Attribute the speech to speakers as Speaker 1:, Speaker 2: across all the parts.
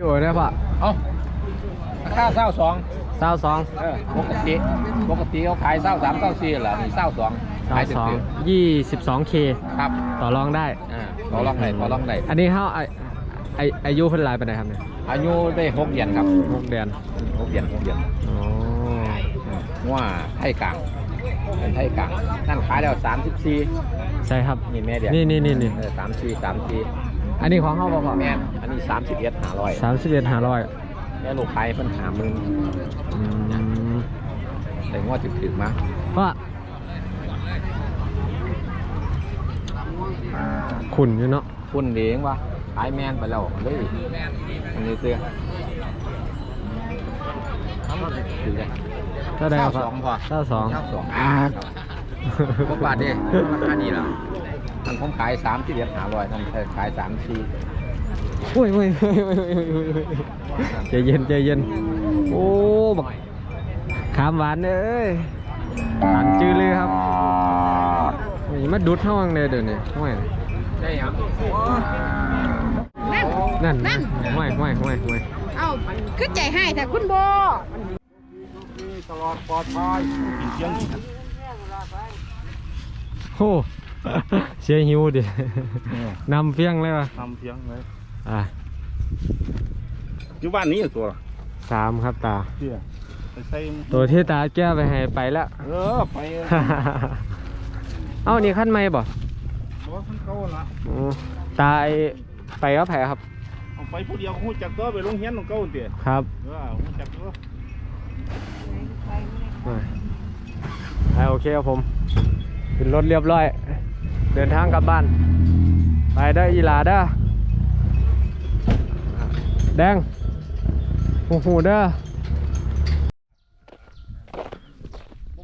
Speaker 1: อยู่ได้ปะ
Speaker 2: เอ้าราคาเศร้าสอง
Speaker 1: เศร้าสอง
Speaker 2: เออปกติปกติเขาขายเศร้าสามเศร้าสี่เหรอนี่เศร้าสอง
Speaker 1: เศร้า
Speaker 2: ขาย
Speaker 1: สอง
Speaker 2: ถือ
Speaker 1: ยี่สิบสองเค
Speaker 2: ๆครับ
Speaker 1: ต่อรองได้
Speaker 2: อ่าขอลองไหนขอลองไหน
Speaker 1: อันนี้เขาไอไออายุเพิ่นหลายไปไหนใดครับเนี่ย
Speaker 2: อายุได้หกเดือนครับ
Speaker 1: หกเดือน
Speaker 2: หกเดือนหกเดือน
Speaker 1: อ๋อ
Speaker 2: ว่าไทยกลางเป็นไทยกลางนั่นขายแล้วสามสิบสี่
Speaker 1: ใช่ครับ
Speaker 2: นี่แม่เดียว
Speaker 1: นี่นี่นี่นี่
Speaker 2: เออสามสี่สามสี่
Speaker 1: อันนี้ของเขาบอกว่า
Speaker 2: แม่นอันนี้สามสิบเอ็ดหาร้อย
Speaker 1: สามสิบเอ็ดห้าร้อย
Speaker 2: แล้วลูกขายเพิ่นหาหมื่น
Speaker 1: อืม
Speaker 2: แต่งว่าถึงถึงๆมา
Speaker 1: ก็ขุนอยู่เนาะ
Speaker 2: คุณเลี้ยงวะขายแมนไปแล้วเลยอันนี้เสื้อถือเลย
Speaker 1: เท่าใดครับ
Speaker 2: เศร้าสองพอ
Speaker 1: เท่าสอง
Speaker 2: เศร้าสองอ่าพวกบาทดิราคานี้เหรอ ท่านผมขายสามที่เดียดหาร้อยท่านขายสามสี่
Speaker 1: อุ้ยอุ้ยอุ้ยอุ้ยอุ้ยอุ้ยใจเย็นใจเย็น โอ้บักขามหวานเอ้ยหวานจื้อเลยครับนี่มาดุดเท่าวังเลยเดี๋ยวนี้ห้วย
Speaker 2: ใช่ครับ
Speaker 3: นั่น
Speaker 1: นั่น
Speaker 3: นั่น
Speaker 1: ห้วยห้วยห้วยห้วย
Speaker 3: เอ้าคือใจให้แต่คุณโบ
Speaker 2: ตลอดปลอดภัยเสียง
Speaker 1: โอ้ เสียหิวดินำเฟี้ยงเลยวะ
Speaker 4: ทำเพียงเลย
Speaker 1: อะ
Speaker 4: อยู่บ้านนี้ตัว
Speaker 1: สามครับตา
Speaker 4: เที่ยไปใส่
Speaker 1: ตัวที่ตาแก้ไปให้ไปแล้ว
Speaker 4: เออไป
Speaker 1: เอ้านี่ขั้นไม่บ่
Speaker 4: ตัวคนเก่าละ
Speaker 1: อืมตาไอ้ไปก็แผลครับ
Speaker 4: เอาไปผู้เดียวหูจักตัวไปโรงเรียนของเก่าเตี้ย
Speaker 1: ครับ
Speaker 4: เออหูจักตัว
Speaker 1: ไปโอเคครับผม ขึ้นรถเรียบร้อย เดินทางกลับบ้าน ไปได้ออีหลาเด้อแดงหูหูเด้อ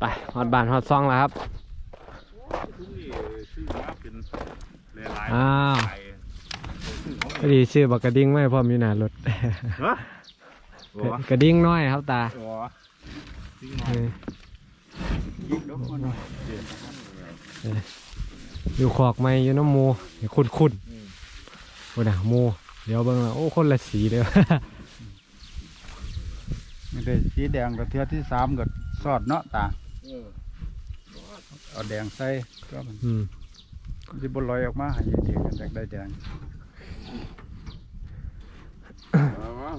Speaker 1: ไปฮอดบ้านฮอดซองแล้วครับ
Speaker 4: ชื่อมาเป็นหลาย
Speaker 1: อ้าวพอดีชื่อบักกระดิ่งไม่พร้อมอยู่หน้ารถ
Speaker 4: ฮะโอ้
Speaker 1: กระดิ่งน้อยครับตา
Speaker 4: โหจริง
Speaker 1: เออเอออยู่ขอกไม้อยู่น้ำหมูขุดขุดๆโอ้ด่าหมูเดี๋ยวเบิ่งว่าโอ้คนละสีเลย
Speaker 5: ไม่ได้สีแดงกับเทือที่สามกับซอดเนาะตาเอาแดงใส่ก็มัน
Speaker 1: อืม
Speaker 5: จะบลอยออกมาให้เด็กกันจากได้แดง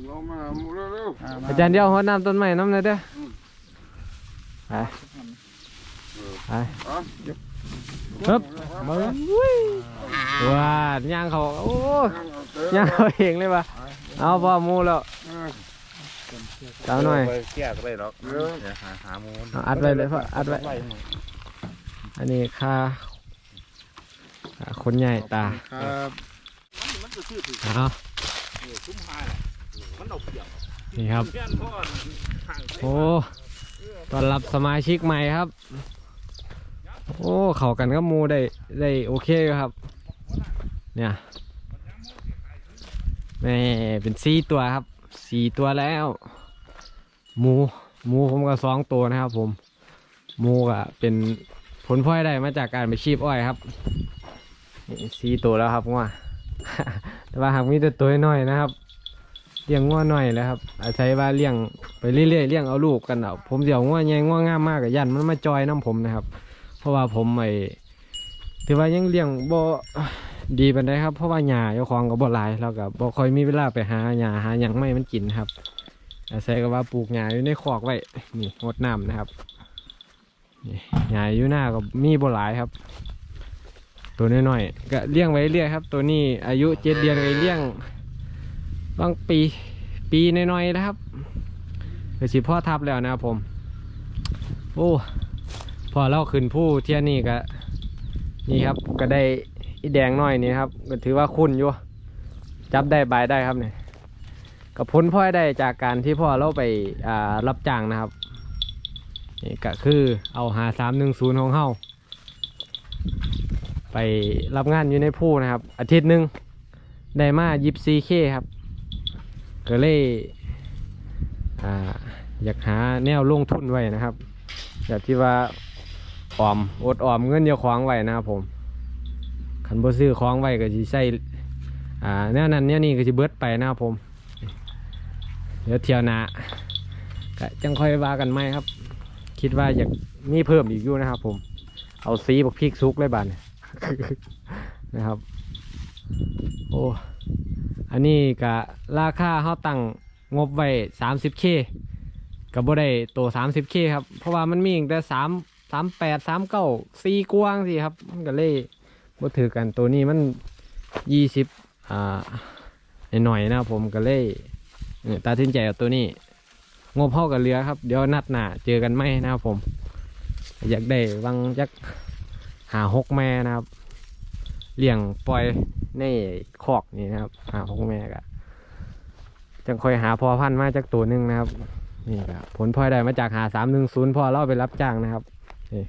Speaker 4: ลงมาหมูเร็ว
Speaker 5: อ่ม
Speaker 1: อาจารย์เดียวหัวน้ำต้นไม้น้ำเลยเด้อไปไป ฮึบเบิ่งอุ้ยว้าย่างเขาโอ้ย่างเขาเองเลยปะเอาพ่อหมูแล้วสาวหน่อย
Speaker 4: ไปแก้ก็ได้หรอกเดี๋ยวหาหาหมู
Speaker 1: เอาอัดไว้เลยพ่ออัดไว้อันนี้ค่าค่าคนใหญ่ตา
Speaker 5: ครับ
Speaker 1: เอา
Speaker 4: มันเอาเปรียบ
Speaker 1: นี่ครับ
Speaker 4: เพื่อนพ่อห่าง
Speaker 1: โอ้ต้อนรับสมาชิกใหม่ครับ โอ้เขากันกับหมูได้ได้โอเคครับ เนี่ยแม่เป็นสี่ตัวครับสี่ตัวแล้วหมูหมูผมก็สองตัวนะครับ ผมหมูก็เป็นผลพลอยได้มาจากการไปชีพอ้อยครับสี่ตัวแล้วครับว่าแต่ว่าหากมีแต่ตัวน้อยนะครับเลี้ยงง้อหน่อยแล้วครับ อาศัยว่าเลี้ยงไปเรื่อยๆเลี้ยงเอาลูกกันเอาผมเดี๋ยวง้อใหญ่ง้องามมากกับยันมันมาจอยน้ำผมนะครับ ราะว่าผมไอ้ถือว่ายังเลี้ยงบ่ดีปานใดครับ เพราะว่าหญ้าเจ้าของก็บ่หลายแล้วก็บ่ค่อยมีเวลาไปหาหญ้าหาหยังไม่มันกินครับอาศัยก็ว่าปลูกหญ้าอยู่ในคอกไว้นี่งดน้ำนะครับหญ้าอยู่หน้าก็มีบ่หลายครับ ตัวน้อยๆก็เลี้ยงไว้เรื่อยครับ ตัวนี้อายุเจ็ดเดือนก็เลี้ยงบางปีปีน้อยๆนะครับเดี๋ยวสิพ่อทับแล้วนะครับผม โอ้ พอเราขึ้นผู้เที่ยนี่ก็นี่ครับก็ได้อีแดงน้อยนี่ครับ ก็ถือว่าคุ้นอยู่ จับได้บายได้ครับเนี่ยก็พ้นพ่อยได้จากการที่พ่อเราไปรับจ้างนะครับนี่ก็คือเอาหาสามหนึ่งศูนย์ของเฮาไปรับงานอยู่ในผู้นะครับ อาทิตย์หนึ่งได้มายิบซีเคครับก็เลยอ่าอยากหาแนวลงทุนไว้นะครับ แบบที่ว่า ออมอดออมเงินเดียวของไว้นะครับผมคันบ่ซื้อของไว้ก็สิใส่อ่าแนวนั้นแนวนี้ก็สิเบิดไปนะครับผม เดี๋ยวเที่ยวหน้าก็จังค่อยว่ากันไหมครับ คิดว่าอยากมีเพิ่มอีกอยู่นะครับ ผม เอาซีบักพริกซุกเลยบานนะครับ โอ้อันนี้ก็ราคาเขาตั้งงบไว้ 30k กับบ่ได้ตัว 30k ครับ เพราะว่ามันมีแตั้ งแต่3 38 39 4กว้างสิครับ มันก็เลยบ่ถือกันตัวนี้มัน20อ่าหน่อยนะครับผมก็เลยตัดสินใจเอาตัวนี้ งบเท่ากับเรือครับ เดี๋ยวนัดหน้าเจอกันไหมนะครับผม อยากได้วังจักหาหกแม่นะครับเลี้ยงปล่อยในคอกนี่นะครับ หาหกแม่กะจังคอยหาพอพันธุ์มาจากตัวหนึ่งนะครับนี่ครับผลพลอยได้มาจากหาสามหนึ่งศูนย์พอเราไปรับจ้างนะครับ นี่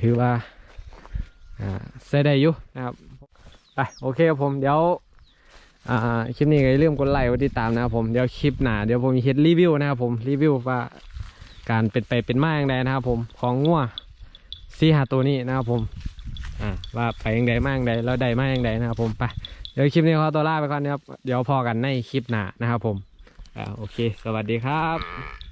Speaker 1: ถือว่าอ่าใช้ได้อยู่นะครับไปโอเคครับผมเดี๋ยวคลิปนี้ก็อย่าลืมกดไลค์กดติดตามนะครับผมเดี๋ยวคลิปหน้าเดี๋ยวผมจะเฮ็ดรีวิวนะครับผมรีวิวว่าการเป็นไปเป็นมาอย่างไรนะครับผมของงัวซีหาตัวนี้นะครับผมว่าไปอย่างใดมาอย่างใดแล้วได้มาอย่างใดนะครับผมไปเดี๋ยวคลิปนี้ขอตัวลาไปก่อนนะครับเดี๋ยวพอกันในคลิปหน้านะครับผมโอเค สวัสดีครับ